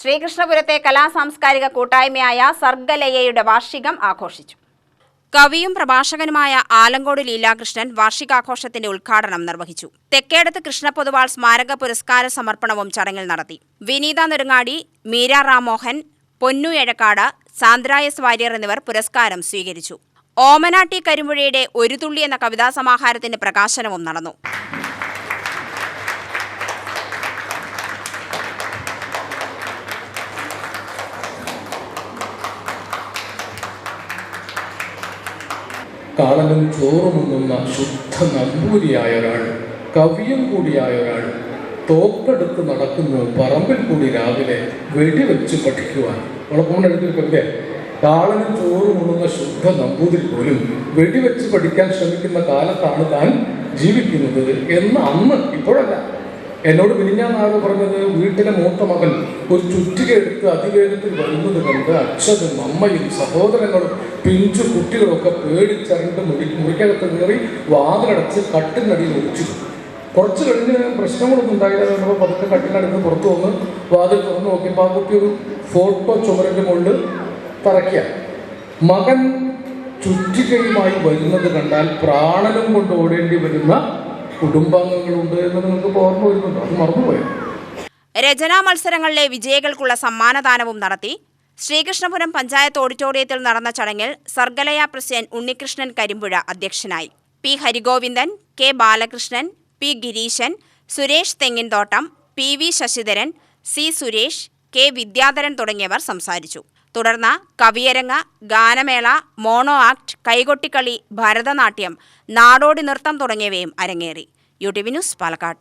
ശ്രീകൃഷ്ണപുരത്തെ കലാസാംസ്കാരിക കൂട്ടായ്മയായ സർഗലയയുടെ വാർഷികം ആഘോഷിച്ചു. കവിയും പ്രഭാഷകനുമായ ആലങ്കോട് ലീലാകൃഷ്ണൻ വാർഷികാഘോഷത്തിന്റെ ഉദ്ഘാടനം നിർവഹിച്ചു. തെക്കേടത്ത് കൃഷ്ണപൊതുവാൾ സ്മാരക പുരസ്കാര സമർപ്പണവും ചടങ്ങിൽ നടത്തി. വിനീത നെടുങ്ങാടി മീര റാമോഹൻ പൊന്നു എഴക്കാട് സാന്ദ്ര എസ് വാര്യർ എന്നിവർ പുരസ്കാരം സ്വീകരിച്ചു. ഓമനാട്ടി കരിമ്പുഴയുടെ ഒരു തുള്ളി എന്ന കവിതാ സമാഹാരത്തിന്റെ പ്രകാശനവും നടന്നു. കാളനും ചോറുമുങ്ങുന്ന ശുദ്ധ നമ്പൂരിയായ ഒരാൾ കവിയും കൂടിയായ ഒരാൾ തോക്കെടുത്ത് നടക്കുന്ന പറമ്പിൽ കൂടി രാവിലെ വെടിവെച്ച് പഠിക്കുവാൻ. ഉളപ്പുണ്ടെടുത്തില്ലേ കാളനും ചോറുമുങ്ങുന്ന ശുദ്ധ നമ്പൂതിരി പോലും വെടിവെച്ച് പഠിക്കാൻ ശ്രമിക്കുന്ന കാലത്താണ് താൻ ജീവിക്കുന്നത് എന്ന് അന്ന് ഇപ്പോഴല്ല. എന്നോട് മിനിഞ്ഞാന്നാണ് പറഞ്ഞത് വീട്ടിലെ മൂത്ത മകൻ ഒരു ചുറ്റിക എടുത്ത് അതിവേഗത്തിൽ വരുന്നത് കണ്ട് അച്ഛനും അമ്മയും സഹോദരങ്ങളും പിഞ്ചു കുട്ടികളൊക്കെ പേടിച്ചറിഞ്ഞിട്ട് മുടി മുറിക്കകത്ത് കയറി വാതിലടച്ച് കട്ടിനടിയിൽ ഒളിച്ചു. കുറച്ച് കഴിഞ്ഞ് പ്രശ്നങ്ങളൊന്നും ഉണ്ടായില്ല നമ്മൾ പതുക്കെ കട്ടിനടുത്ത് പുറത്തു വന്ന് വാതിൽ തുറന്ന് നോക്കിയപ്പോൾ ആ കുട്ടി ഒരു ഫോട്ടോ ചുമരന്റെ മുകളിൽ തറയ്ക്കുക മകൻ ചുറ്റികയുമായി വരുന്നത് കണ്ടാൽ പ്രാണനും കൊണ്ട് ഓടേണ്ടി വരുന്ന കുടുംബാംഗങ്ങളുണ്ട് എന്ന് നിങ്ങൾക്ക് ഓർമ്മ വരുന്നുണ്ടോ? അത് മറന്നുപോയോ? രചനാ മത്സരങ്ങളിലെ വിജയികൾക്കുള്ള സമ്മാനദാനവും നടത്തി ശ്രീകൃഷ്ണപുരം പഞ്ചായത്ത് ഓഡിറ്റോറിയത്തിൽ നടന്ന ചടങ്ങിൽ സർഗലയ പ്രസിഡന്റ് ഉണ്ണികൃഷ്ണൻ കരിമ്പുഴ അധ്യക്ഷനായി. P Harigovindan K Balakrishnan P Gireesan Suresh Thenginthottam P V Sasidharan C Suresh K Vidyadharan തുടങ്ങിയവർ സംസാരിച്ചു. തുടർന്ന് കവിയരങ്ങ് ഗാനമേള മോണോ ആക്ട് കൈകൊട്ടിക്കളി ഭരതനാട്യം നാടോടി നൃത്തം തുടങ്ങിയവയും അരങ്ങേറി. U T V news Palakkad.